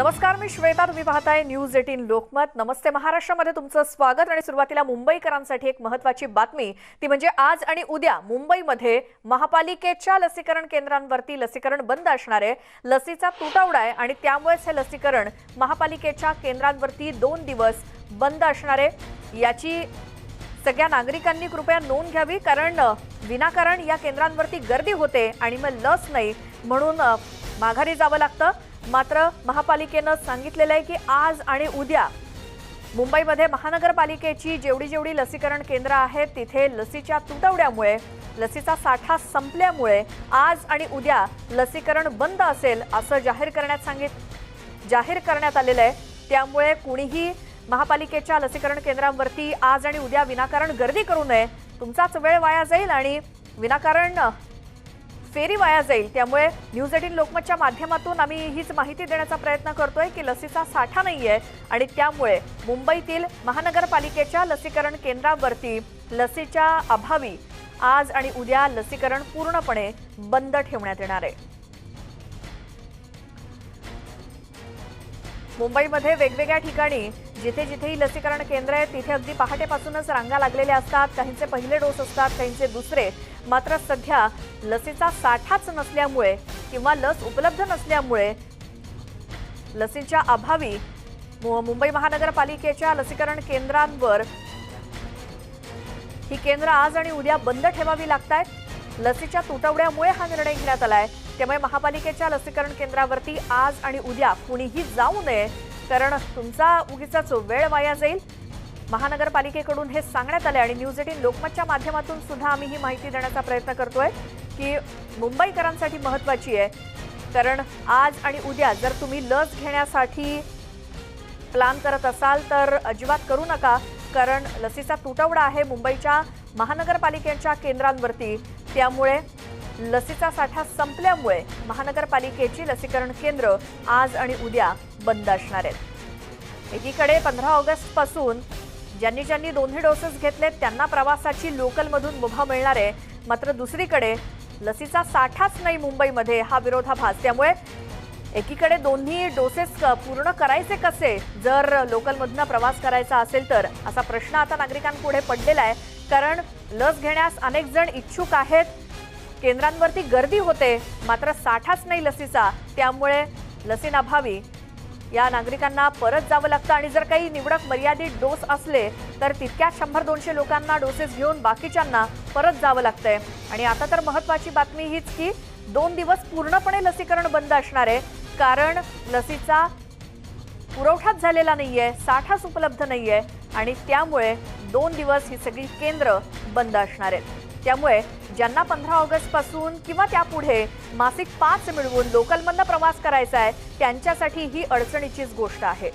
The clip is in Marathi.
नमस्कार मी श्वेता तुम्ही पाहताय न्यूज एटीन लोकमत. नमस्ते महाराष्ट्रामध्ये तुमचं स्वागत आणि सुरुवातीला मुंबईकरांसाठी एक महत्वाची बातमी. ती म्हणजे आज आणि उद्या मुंबईमध्ये महापालिकेच्या लसीकरण केंद्रांवरती लसीकरण बंद असणार आहे. लसीचा तुटवडा आहे आणि त्यामुळेच हे लसीकरण महापालिकेच्या केंद्रांवरती दोन दिवस बंद असणार आहे. याची सगळ्या नागरिकांनी कृपया नोंद घ्यावी कारण विनाकारण या केंद्रांवरती गर्दी होते आणि मग लस नाही म्हणून माघारी जावं लागतं. मात्र महापालिकेनं सांगितलेलं आहे की आज आणि उद्या मुंबईमध्ये महानगरपालिकेची जेवढी जेवढी लसीकरण केंद्र आहेत तिथे लसीच्या तुटवड्यामुळे लसीचा साठा संपल्यामुळे आज आणि उद्या लसीकरण बंद असेल असं जाहीर करण्यात सांगित जाहीर करण्यात आलेलं आहे. त्यामुळे कुणीही महापालिकेच्या लसीकरण केंद्रांवरती आज आणि उद्या विनाकारण गर्दी करू नये. तुमचाच वेळ वाया जाईल आणि विनाकारण फेरी वाया जाईल. त्यामुळे न्यूज एटीन लोकमतच्या माध्यमातून आम्ही हीच माहिती देण्याचा प्रयत्न करतोय की लसीचा साठा नाहीये आणि त्यामुळे मुंबईतील महानगरपालिकेच्या लसीकरण केंद्रावरती लसीच्या अभावी आज आणि उद्या लसीकरण पूर्णपणे बंद ठेवण्यात येणार आहे. मुंबईमध्ये वेगवेगळ्या ठिकाणी जिथे जिथेही लसीकरण केंद्र आहे तिथे अगदी पहाटेपासूनच रांगा लागलेल्या असतात. काहींचे पहिले डोस असतात काहींचे दुसरे. मात्र सध्या लसीचा साठाच नसल्यामुळे किंवा लस उपलब्ध नसल्यामुळे लसीच्या अभावी मु- मुंबई महानगरपालिकेच्या लसीकरण केंद्रांवर ही केंद्र आज आणि उद्या बंद ठेवावी लागत आहेत लसीच्या तुटवड्यामुळे हा निर्णय घेण्यात आलाय. त्यामुळे महापालिकेच्या लसीकरण केंद्रावरती आज आणि उद्या कुणीही जाऊ नये कारण तुमचा उगीचाच वेळ वाया जाईल महानगरपालिकेकडून हे सांगण्यात आले आणि न्यूज एटीन लोकमतच्या माध्यमातून सुद्धा आम्ही ही माहिती देण्याचा प्रयत्न करतोय की मुंबईकरांसाठी महत्वाची आहे. कारण आज आणि उद्या जर तुम्ही लस घेण्यासाठी प्लान करत असाल तर अजिबात करू नका कारण लसीचा तुटवडा आहे मुंबईच्या महानगरपालिकेच्या केंद्रांवरती. त्यामुळे लसीचा साठा संपल्यामुळे महानगरपालिकेची लसीकरण केंद्र आज आणि उद्या बंद असणार आहेत. एकीकडे पंधरा ऑगस्टपासून ज्यांनी ज्यांनी दोन्ही डोसेस घेतलेत त्यांना प्रवासाची लोकलमधून मुभा मिळणार आहे मात्र दुसरीकडे लसीचा साठाच नाही मुंबईमध्ये हा विरोधाभास. त्यामुळे एकीकडे दोन्ही डोसेस पूर्ण करायचे कसे जर लोकलमधनं प्रवास करायचा असेल तर? असा प्रश्न आता नागरिकांपुढे पडलेला आहे. कारण लस घेण्यास अनेक जण इच्छुक आहेत. केंद्रांवरती गर्दी होते मात्र साठाच नाही लसीचा. त्यामुळे लसीनाभावी या नागरिकांना परत जावं लागतं आणि जर काही निवडक मर्यादित डोस असले तर तितक्याच शंभर दोनशे लोकांना डोसेस घेऊन बाकीच्यांना परत जावं लागतंय. आणि आता तर महत्वाची बातमी हीच की दोन दिवस पूर्णपणे लसीकरण बंद असणार आहे. कारण लसीचा पुरवठाच झालेला नाहीये साठाच उपलब्ध नाहीये. आणि त्यामुळे दोन दिवस ही सगळी केंद्र बंद असणार आहेत. त्यामुळे ज्यांना पंधरा ऑगस्टपासून किंवा त्यापुढे मासिक पाच मिळवून लोकलमधनं प्रवास करायचा आहे त्यांच्यासाठी ही अडचणीचीच गोष्ट आहे.